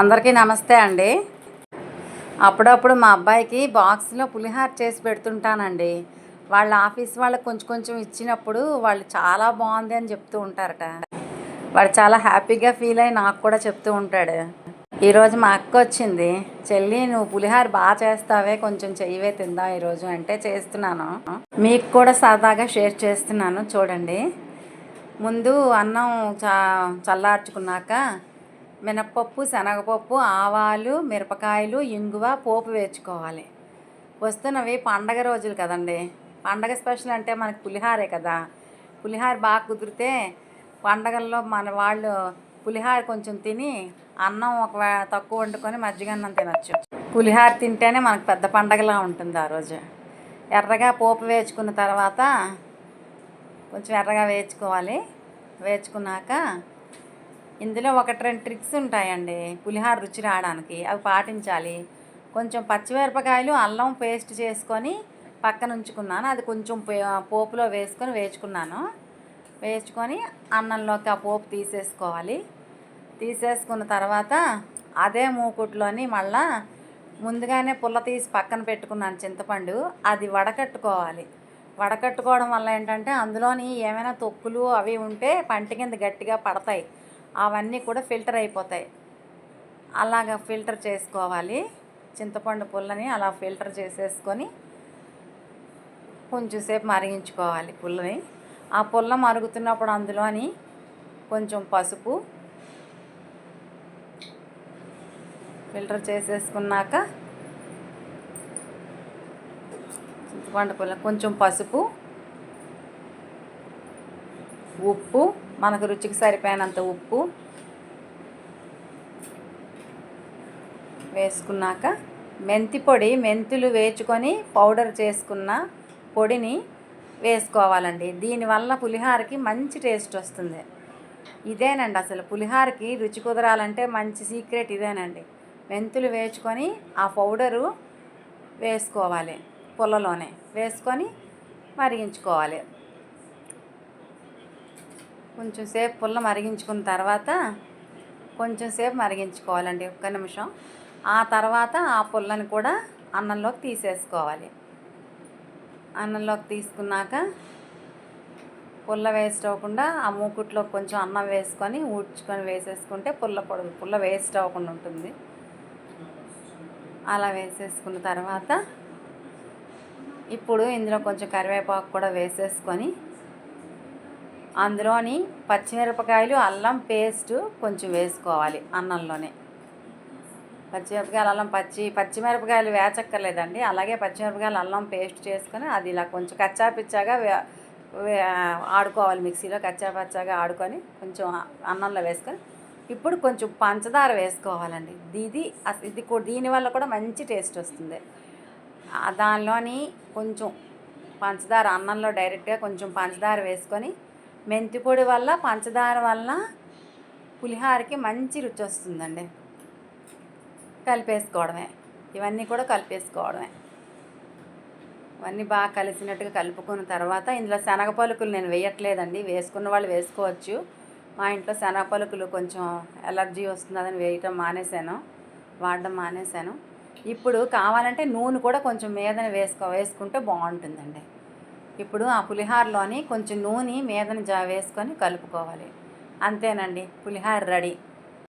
అందరికీ నమస్తే అండి. అప్పుడప్పుడు మా అబ్బాయికి బాక్స్లో పులిహార చేసి పెడుతుంటానండి. వాళ్ళ ఆఫీస్ వాళ్ళకి కొంచెం కొంచెం ఇచ్చినప్పుడు వాళ్ళు చాలా బాగుంది అని చెప్తూ ఉంటారట. వాడు చాలా హ్యాపీగా ఫీల్ అయ్యి నాకు కూడా చెప్తూ ఉంటాడు. ఈరోజు మా అక్క వచ్చింది. చెల్లి నువ్వు పులిహార బాగా చేస్తావే కొంచెం చెయ్యవే తిందాం ఈరోజు అంటే చేస్తున్నాను. మీకు కూడా సరదాగా షేర్ చేస్తున్నాను చూడండి. ముందు అన్నం చా చల్లార్చుకున్నాక మినప్పప్పు శనగపప్పు ఆవాలు మిరపకాయలు ఇంగువ పోపు వేర్చుకోవాలి. వస్తున్నవి పండగ రోజులు కదండి. పండగ స్పెషల్ అంటే మనకి పులిహారే కదా. పులిహార బాగా కుదిరితే పండగల్లో మన వాళ్ళు పులిహార కొంచెం తిని అన్నం ఒక తక్కువ వండుకొని మజ్జిగ అన్నం తినచ్చు. పులిహార తింటేనే మనకు పెద్ద పండగలా ఉంటుంది ఆ రోజు. ఎర్రగా పోపు వేసుకున్న తర్వాత కొంచెం ఎర్రగా వేయించుకోవాలి వేయించుకున్నాక ఇందులో ఒకటి రెండు ట్రిక్స్ ఉంటాయండి. పులిహార రుచి రావడానికి అవి పాటించాలి. కొంచెం పచ్చిమిరపకాయలు అల్లం పేస్ట్ చేసుకొని పక్కన ఉంచుకున్నాను. అది కొంచెం పే- పోపులో వేసుకొని వేసుకున్నాను వేయించుకొని అన్నంలోకి ఆ పోపు తీసేసుకోవాలి. తీసేసుకున్న తర్వాత అదే మూకుట్లోని మళ్ళా ముందుగానే పుల్ల తీసి పక్కన పెట్టుకున్నాను చింతపండు. అది వడకట్టుకోవాలి. వడకట్టుకోవడం వల్ల ఏంటంటే అందులోని ఏమైనా తొక్కులు అవి ఉంటే పంట కింద గట్టిగా పడతాయి. అవన్నీ కూడా ఫిల్టర్ అయిపోతాయి. అలాగ ఫిల్టర్ చేసుకోవాలి. చింతపండు పుల్లని అలా ఫిల్టర్ చేసేసుకొని కొంచెం సేపు మరిగించుకోవాలి పుల్లని. ఆ పుల్ల మరుగుతున్నప్పుడు అందులోని కొంచెం పసుపు ఫిల్టర్ చేసేసుకున్నాక చింతపండు పుల్ల కొంచెం పసుపు ఉప్పు మనకు రుచికి సరిపోయినంత ఉప్పు వేసుకున్నాక మెంతి పొడి మెంతులు వేచుకొని పౌడర్ చేసుకున్న పొడిని వేసుకోవాలండి. దీనివల్ల పులిహారకి మంచి టేస్ట్ వస్తుంది. ఇదేనండి అసలు పులిహారకి రుచి కుదరాలంటే మంచి సీక్రెట్ ఇదేనండి. మెంతులు వేసుకొని ఆ పౌడరు వేసుకోవాలి పుల్లలోనే వేసుకొని మరిగించుకోవాలి. కొంచెం సేపు పుల్ల మరిగించుకున్న తర్వాత కొంచెం సేపు మరిగించుకోవాలండి ఒక్క నిమిషం. ఆ తర్వాత ఆ పుల్లని కూడా అన్నంలోకి తీసేసుకోవాలి. అన్నంలోకి తీసుకున్నాక పుల్ల వేస్ట్ అవ్వకుండా ఆ మూకుట్లో కొంచెం అన్నం వేసుకొని ఊడ్చుకొని వేసేసుకుంటే పుల్ల పొడుగు పుల్ల వేస్ట్ అవ్వకుండా ఉంటుంది. అలా వేసేసుకున్న తర్వాత ఇప్పుడు ఇందులో కొంచెం కరివేపాకు కూడా వేసేసుకొని అందులోని పచ్చిమిరపకాయలు అల్లం పేస్ట్ కొంచెం వేసుకోవాలి అన్నంలోనే. పచ్చిమిరపకాయలు అల్లం పచ్చి పచ్చిమిరపకాయలు వేచక్కర్లేదండి. అలాగే పచ్చిమిరపకాయలు అల్లం పేస్ట్ చేసుకొని అది ఇలా కొంచెం కచ్చా పిచ్చాగా వే- వే- ఆడుకోవాలి మిక్సీలో కచ్చా పచ్చాగా ఆడుకొని కొంచెం అన్నంలో వేసుకొని. ఇప్పుడు కొంచెం పంచదార వేసుకోవాలండి. ఇది ఇది దీనివల్ల కూడా మంచి టేస్ట్ వస్తుంది. దానిలోని కొంచెం పంచదార అన్నంలో డైరెక్ట్గా కొంచెం పంచదార వేసుకొని మెంతి పొడి వల్ల పంచదార వల్ల పులిహారకి మంచి రుచి వస్తుందండి కలిపేసుకోవడమే. ఇవన్నీ కూడా కలిపేసుకోవడమే. ఇవన్నీ బాగా కలిసినట్టుగా కలుపుకున్న తర్వాత ఇందులో శనగ పలుకులు నేను వేయట్లేదండి. వేసుకున్న వాళ్ళు వేసుకోవచ్చు. మా ఇంట్లో శనగ పలుకులు కొంచెం ఎలర్జీ వస్తుందని వేయటం మానేశాను. వాడడం మానేశాను. ఇప్పుడు కావాలంటే నూనె కూడా కొంచెం మీదనే వేసుకో వేసుకుంటే బాగుంటుందండి. ఇప్పుడు ఆ పులిహారలోని కొంచెం నూనె మీదన జా వేసుకొని కలుపుకోవాలి. అంతేనండి పులిహార రెడీ.